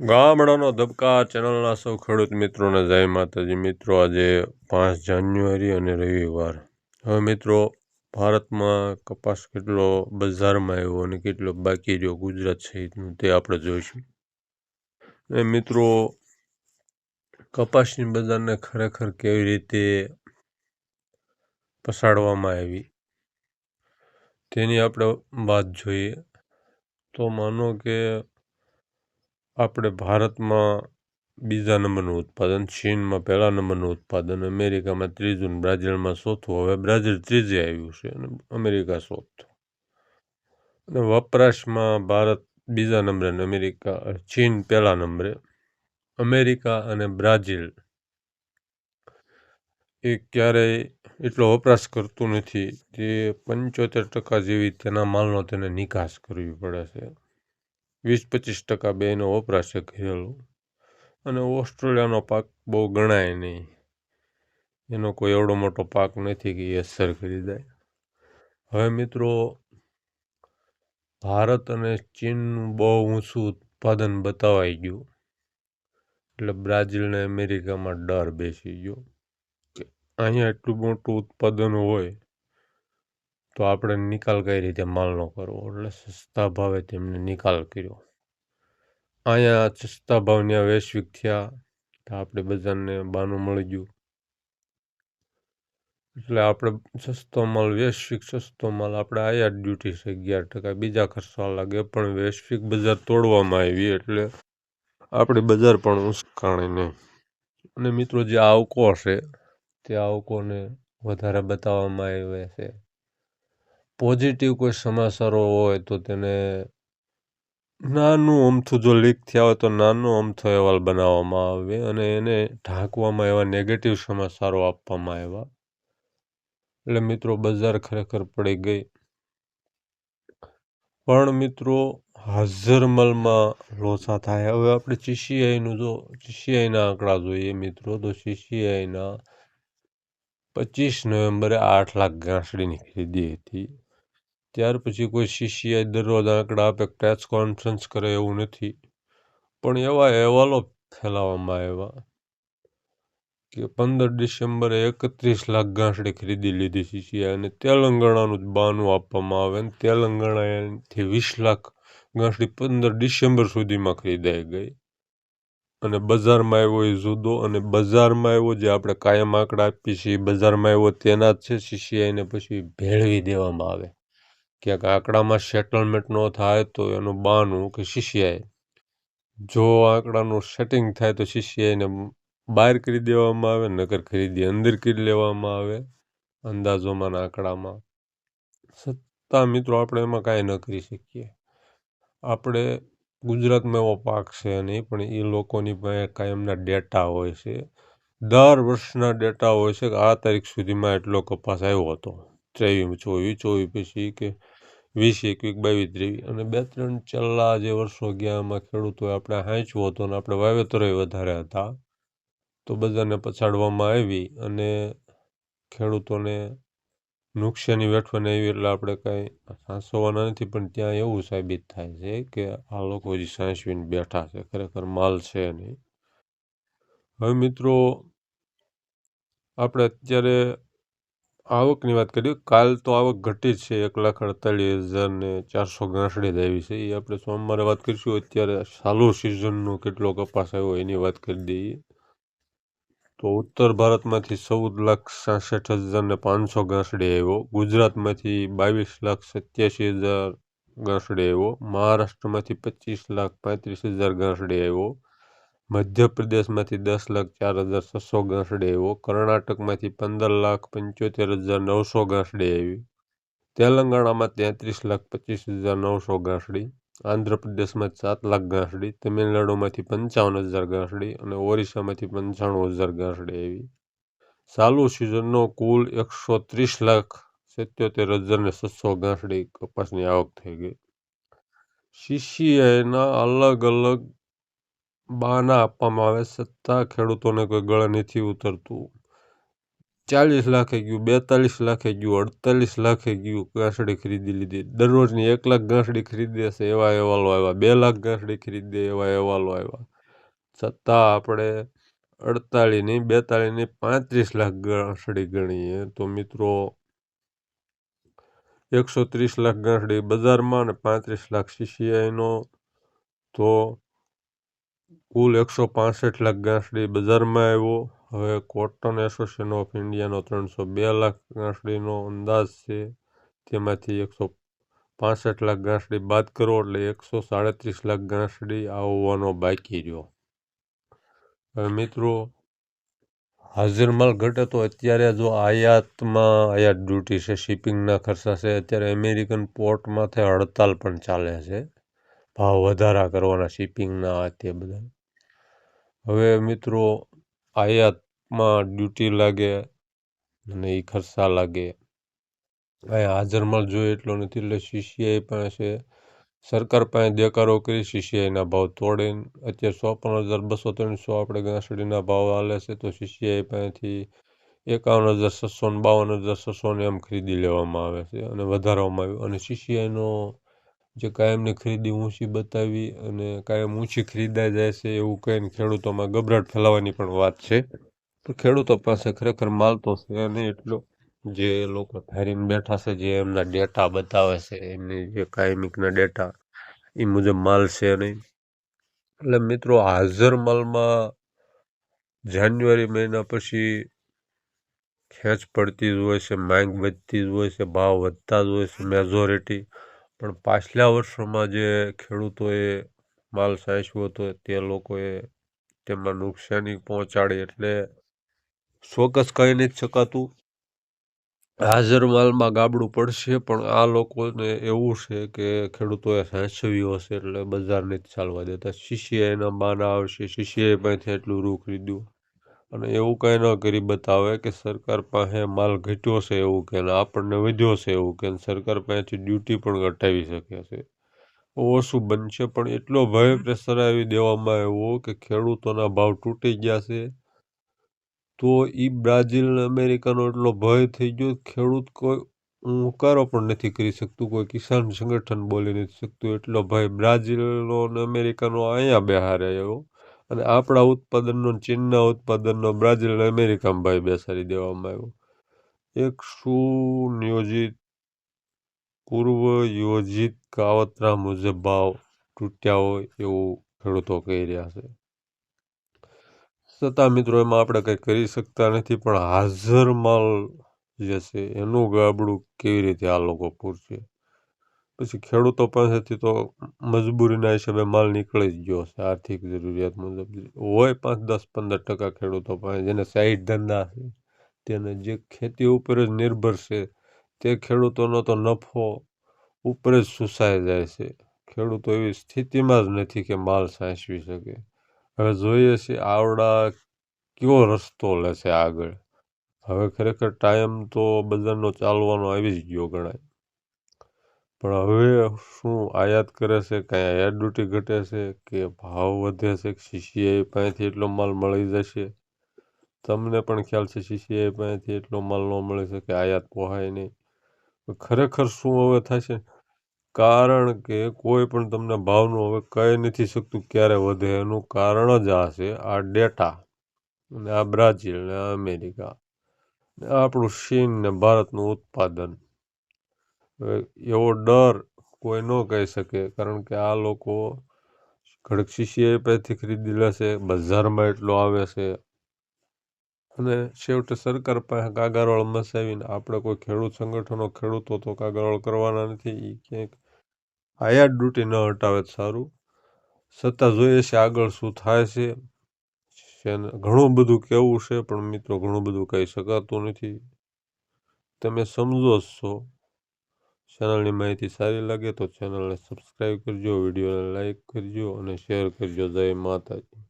ગામડાનો ધબકાર ચેનલના સૌ ખેડૂત મિત્રોને જય માતાજી. મિત્રો, આજે પાંચ જાન્યુઆરી અને રવિવાર. હવે મિત્રો, ભારતમાં કપાસ કેટલો બજારમાં આવ્યો અને કેટલો બાકી રહ્યો ગુજરાત સહિતનું તે આપણે જોઈશું. એ મિત્રો, કપાસની બજારને ખરેખર કેવી રીતે પસાડવામાં આવી, તેની આપણે વાત જોઈએ. તો માનો કે આપણે ભારતમાં બીજા નંબરનું ઉત્પાદન, ચીનમાં પહેલા નંબરનું ઉત્પાદન, અમેરિકામાં ત્રીજું બ્રાઝિલમાં ચોથું. હવે બ્રાઝિલ ત્રીજે આવ્યું છે અને અમેરિકા ચોથું. અને વપરાશમાં ભારત બીજા નંબરે અને અમેરિકા ચીન પહેલા નંબરે. અમેરિકા અને બ્રાઝિલ એ ક્યારેય એટલો વપરાશ કરતું નથી તે પંચોતેર ટકા જેવી તેના માલનો તેને નિકાસ કરવી પડે છે. વીસ પચીસ ટકા બેનો વપરાશ છે ઘરેલું. અને ઓસ્ટ્રેલિયાનો પાક બહુ ગણાય નહીં. એનો કોઈ એવડો મોટો પાક નથી કે એ અસર કરી જાય હવે મિત્રો, ભારત અને ચીનનું બહુ ઊંચું ઉત્પાદન બતાવાઈ ગયું. એટલે બ્રાઝિલને અમેરિકામાં ડર બેસી ગયો. કે અહીંયા એટલું મોટું ઉત્પાદન હોય તો આપણે નિકાલ કઈ રીતે માલનો કરવો? એટલે સસ્તા ભાવે તેમને નિકાલ કર્યો. અહીંયા સસ્તા ભાવના વૈશ્વિક થયા તો આપણે બધાને બાનું મળી ગયું. એટલે આપણે સસ્તો માલ, વૈશ્વિક સસ્તો માલ, આપણે આયાત ડ્યુટી છે અગિયાર ટકા. બીજા ખર્ચવા લાગે પણ વૈશ્વિક બજાર તોડવામાં આવી એટલે આપણે બજાર પણ ઉંચકાણી નહીં. અને મિત્રો, જે આવકો છે તે આવકોને વધારે બતાવવામાં આવે છે. પોઝિટિવ કોઈ સમાચારો હોય તો તેને નાનું અમથું જો લીક થયા હોય તો નાનો અમથો અહેવાલ બનાવવામાં આવે અને એને ઢાંકવામાં એવા નેગેટિવ સમાચારો આપવામાં આવ્યા. એટલે મિત્રો બજાર ખરેખર પડી ગઈ. પણ મિત્રો હાજરમલમાં લોસા થાય. હવે આપણે ચીસીઆઈનું જો ચીસીઆઈના આંકડા જોઈએ મિત્રો. તો ચીસીઆઈના પચીસ નવેમ્બરે આઠ લાખ ઘાસડીની ખરીદી હતી. ત્યાર પછી કોઈ સીસીઆઈ દરરોજ આંકડા આપે પ્રેસ કોન્ફરન્સ કરે એવું નથી. પણ એવા અહેવાલો ફેલાવવામાં આવ્યા કે પંદર ડિસેમ્બરે એકત્રીસ લાખ ગાંસડી ખરીદી લીધી સીસીઆઈ અને તેલંગાણાનું જ બાનું આપવામાં આવે અને તેલંગાણાથી વીસ લાખ ગાંસડી પંદર ડિસેમ્બર સુધીમાં ખરીદાઈ ગઈ. અને બજારમાં આવ્યો એ જુદો અને બજારમાં આવ્યો જે આપણે કાયમ આંકડા આપીએ છીએ, બજારમાં આવ્યો તેના જ છે સીસીઆઈને પછી ભેળવી દેવામાં આવે. ક્યાંક આંકડામાં સેટલમેન્ટ ન થાય તો એનું બાનું કે સીસીઆઈ જો આંકડાનું સેટિંગ થાય તો સીસીઆઈને બહાર કરી દેવામાં આવે, નગર ખરીદી અંદર કરી લેવામાં આવે, અંદાજોમાં આંકડામાં. સત્તા મિત્રો, આપણે એમાં કાંઈ ન કરી શકીએ. આપણે ગુજરાતમાં એવો પાક છે નહીં, પણ એ લોકોની પાસે કાયમના ડેટા હોય છે. દર વર્ષના ડેટા હોય છે કે આ તારીખ સુધીમાં એટલો કપાસ આવ્યો હતો. ત્રેવીસ, ચોવીસ ચોવીસ પછી કે વીસ, એકવીસ, બાવીસ, ત્રેવીસ અને બે, ત્રણ છેલ્લા જે વર્ષો ગયા એમાં ખેડૂતોએ આપણે હાંચવો હતો અને આપણે વાવેતરોય વધારે હતા. તો બધાને પછાડવામાં આવી અને ખેડૂતોને નુકસાની વેઠવાની આવી એટલે આપણે કાંઈ સાંસવાના નથી, પણ ત્યાં એવું સાબિત થાય છે કે આ લોકો હજી સાંસવીને બેઠા છે, ખરેખર માલ છે નહીં. હવે મિત્રો, આપણે અત્યારે આવકની વાત કરીએ, કાલ તો આવક ઘટી છે. એક લાખ અડતાલીસ હજાર ને ચારસો ગાંસડી આવી છે. એ આપણે સોમવારે વાત કરીશું. અત્યારે ચાલુ સિઝનનો કેટલો કપાસ આવ્યો એની વાત કરી દઈએ. તો ઉત્તર ભારતમાંથી ચૌદ લાખ સાસઠ હજાર ને પાંચસો ગાંસડી આવ્યો. ગુજરાતમાંથી બાવીસ લાખ સત્યાસી હજાર ગાંસડી આવ્યો. મહારાષ્ટ્રમાંથી પચીસ લાખ પાંત્રીસ હજાર ગાંસડી આવ્યો. મધ્યપ્રદેશમાંથી દસ લાખ ચાર હજાર છસો આવ્યો કર્ણાટકમાંથી પંદર લાખ પંચોતેર હજાર નવસો ગાંસડી આવી તેલંગાણામાં તેત્રીસ લાખ પચીસ હજાર નવસો ગાંસડી આંધ્રપ્રદેશમાં સાત લાખ ગાંસડી તમિલનાડુમાંથી પંચાવન હજાર ગાંસડી અને ઓરિસ્સામાંથી પંચાણું હજાર ગાંસડી આવી ચાલુ સિઝનનો કુલ એકસો ત્રીસ લાખ સિત્યોતેર હજાર ને છસો ગાંસડી કપાસની આવક થઈ ગઈ. સીસીઆઈના અલગ અલગ બહાના આપવામાં આવે છતાં ખેડૂતોને કોઈ ગળે નથી ઉતરતું. ચાલીસ લાખે ગયું, બેતાલીસ લાખે ગયું, અડતાલીસ લાખે ગયું ગાંસડી ખરીદી લીધી. દરરોજની એક લાખ ગાંસડી ખરીદે છે, એવા અહેવાલો આવ્યા. બે લાખ ગાંસડી ખરીદે એવા અહેવાલો આવ્યા. છતાં આપણે અડતાલીસની બેતાળીસની પાંત્રીસ લાખ ગાંસડી ગણીએ તો મિત્રો એકસો ત્રીસ લાખ ગાંસડી બજારમાં અને પાંત્રીસ લાખ સીસીઆઈનો તો કુલ એકસો પાસઠ લાખ ગાંસડી બજારમાં આવ્યો. હવે કોટન એસોસિએશન ઓફ ઇન્ડિયાનો ત્રણસો બે લાખ ગાંસડીનો અંદાજ છે. તેમાંથી એકસો પાસઠ લાખ ગાંસડી બાદ કરો એટલે એકસો સાડત્રીસ લાખ ગાંસડી આવવાનો બાકી રહ્યો. હવે મિત્રો, હાજર માલ ઘટે તો અત્યારે જો આયાતમાં, આયાત ડ્યુટી છે, શિપિંગના ખર્ચા છે, અત્યારે અમેરિકન પોર્ટમાંથી હડતાલ પણ ચાલે છે. ભાવ વધારા કરવાના શિપિંગના તે બધા હવે મિત્રો, આયાતમાં ડ્યુટી લાગે અને એ ખર્ચા લાગે. અહીંયા હાજર માલ જોઈએ એટલો નથી, એટલે સીસીઆઈ પાસે સરકાર પાસે દેકારો કરી સીસીઆઈના ભાવ તોડીને અત્યારે ચોપન હજાર બસો ત્રણસો આપણે ઘાસડીના ભાવ હાલે છે, તો સીસીઆઈ પાસેથી એકાવન હજાર છસો ને બાવન હજાર છસો ને એમ ખરીદી લેવામાં આવે છે અને વધારવામાં આવ્યું. અને સીસીઆઈનો જે કાયમની ખરીદી ઊંચી બતાવી અને કાયમ ઊંચી ખરીદાઈ જાય છે એવું કહીને ખેડૂતોમાં ગભરાટ ફેલાવાની પણ વાત છે. તો ખેડૂતો પાસે ખરેખર માલ તો છે નહીં એટલો. જે લોકો ધારીને બેઠા છે, જે એમના ડેટા બતાવે છે, એમની જે કાયમિકના ડેટા એ મુજબ માલ છે નહીં. એટલે મિત્રો હાજર માલમાં જાન્યુઆરી મહિના પછી ખેંચ પડતી જ હોય છે, માંગ વધતી જ હોય છે, ભાવ વધતા જ હોય છે મેજોરિટી પણ પાછલા વર્ષોમાં જે ખેડૂતોએ માલ સાચવ્યો હતો, તે લોકોએ તેમાં નુકસાની પહોંચાડી. એટલે ચોક્કસ કહી નથી શકાતું. હાજર માલમાં ગાબડું પડશે, પણ આ લોકોને એવું છે કે ખેડૂતોએ સાચવ્યું હશે, એટલે બજાર નથી ચાલવા દેતા. સીસીઆઈના બાના આવશે સીસીઆઈ પાસેથી એટલું રૂ ખરીદ્યું. અને એવું કંઈ ન કરી બતાવે કે સરકાર પાસે માલ ઘટ્યો છે એવું કે આપણને વધ્યો છે એવું કે સરકાર પાસેથી ડ્યુટી પણ ઘટાવી શકે છે. ઓછું બનશે પણ એટલો ભય પ્રેશરાવી દેવામાં આવ્યો કે ખેડૂતોના ભાવ તૂટી ગયા છે. તો એ બ્રાઝિલ અમેરિકાનો એટલો ભય થઈ ગયો ખેડૂત કોઈ હુંકારો પણ નથી કરી શકતું, કોઈ કિસાન સંગઠન બોલી નથી શકતું. એટલો ભય બ્રાઝિલનો અને અમેરિકાનો અહીંયા બહાર એવો અને આપણા ઉત્પાદનનો ચીનના ઉત્પાદનનો, બ્રાઝિલ અને અમેરિકામાં ભાઈ બેસાડી દેવામાં આવ્યો. એક સુનિયોજિત પૂર્વ યોજિત કાવતરા મુજબ ભાવ તૂટ્યા હોય એવું ખેડૂતો કહી રહ્યા છે. છતાં મિત્રો, એમાં આપણે કંઈ કરી શકતા નથી, પણ હાજર માલ જે છે એનું ગાબડું કેવી રીતે આ લોકો પૂરશે? પછી ખેડૂતો પાસેથી તો મજબૂરીના હિસાબે માલ નીકળી જ ગયો છે, આર્થિક જરૂરિયાત મુજબ હોય પાંચ, દસ, પંદર ટકા ખેડૂતો પાસે, જેને સાઈડ ધંધા છે, તેને જે ખેતી ઉપર જ નિર્ભર છે, તે ખેડૂતોનો તો નફો ઉપર જ સુસાઈ જાય છે. ખેડૂતો એવી સ્થિતિમાં જ નથી કે માલ સાચવી શકે. હવે જોઈએ છીએ આવડા કેવો રસ્તો લે છે આગળ. હવે ખરેખર ટાઈમ તો બજારનો ચાલવાનો આવી જ ગયો ગણાય. પણ હવે શું આયાત કરે છે? કાંઈ આયાત ડ્યુટી ઘટે છે કે ભાવ વધે છે કે સીસીઆઈ પાસેથી એટલો માલ મળી જશે? તમને પણ ખ્યાલ છે સીસીઆઈ પાસેથી એટલો માલ ન મળી શકે આયાત પોહાય નહીં. ખરેખર શું હવે થશે? કારણ કે કોઈ પણ તમને ભાવનું હવે કહી નથી શકતું ક્યારે વધે. એનું કારણ જ આ છે, આ ડેટા અને આ બ્રાઝિલ ને અમેરિકા ને આપણું ચીન ને ભારતનું ઉત્પાદન. એવો ડર કોઈ ન કહી શકે. કારણ કે આ લોકો સીસીઆઈ પાસેથી ખરીદી લેશે, બજારમાં એટલો આવે છે. અને છેવટે સરકાર પાસે કાગરવાળ મસાવીને આપણે કોઈ ખેડૂત સંગઠનો ખેડૂતો તો કાગરવાળ કરવાના નથી એ ક્યાંક આયાત ડ્યુટી ન હટાવે સારું. સત્તા જોઈએ છે આગળ શું થાય છે. ઘણું બધું કહેવું છે, પણ મિત્રો, ઘણું બધું કહી શકાતું નથી. તમે સમજો છો. ચેનલની માહિતી સારી લાગે તો ચેનલને સબસ્ક્રાઈબ કરજો, વિડીયોને લાઈક કરજો અને શેર કરજો. જય માતાજી.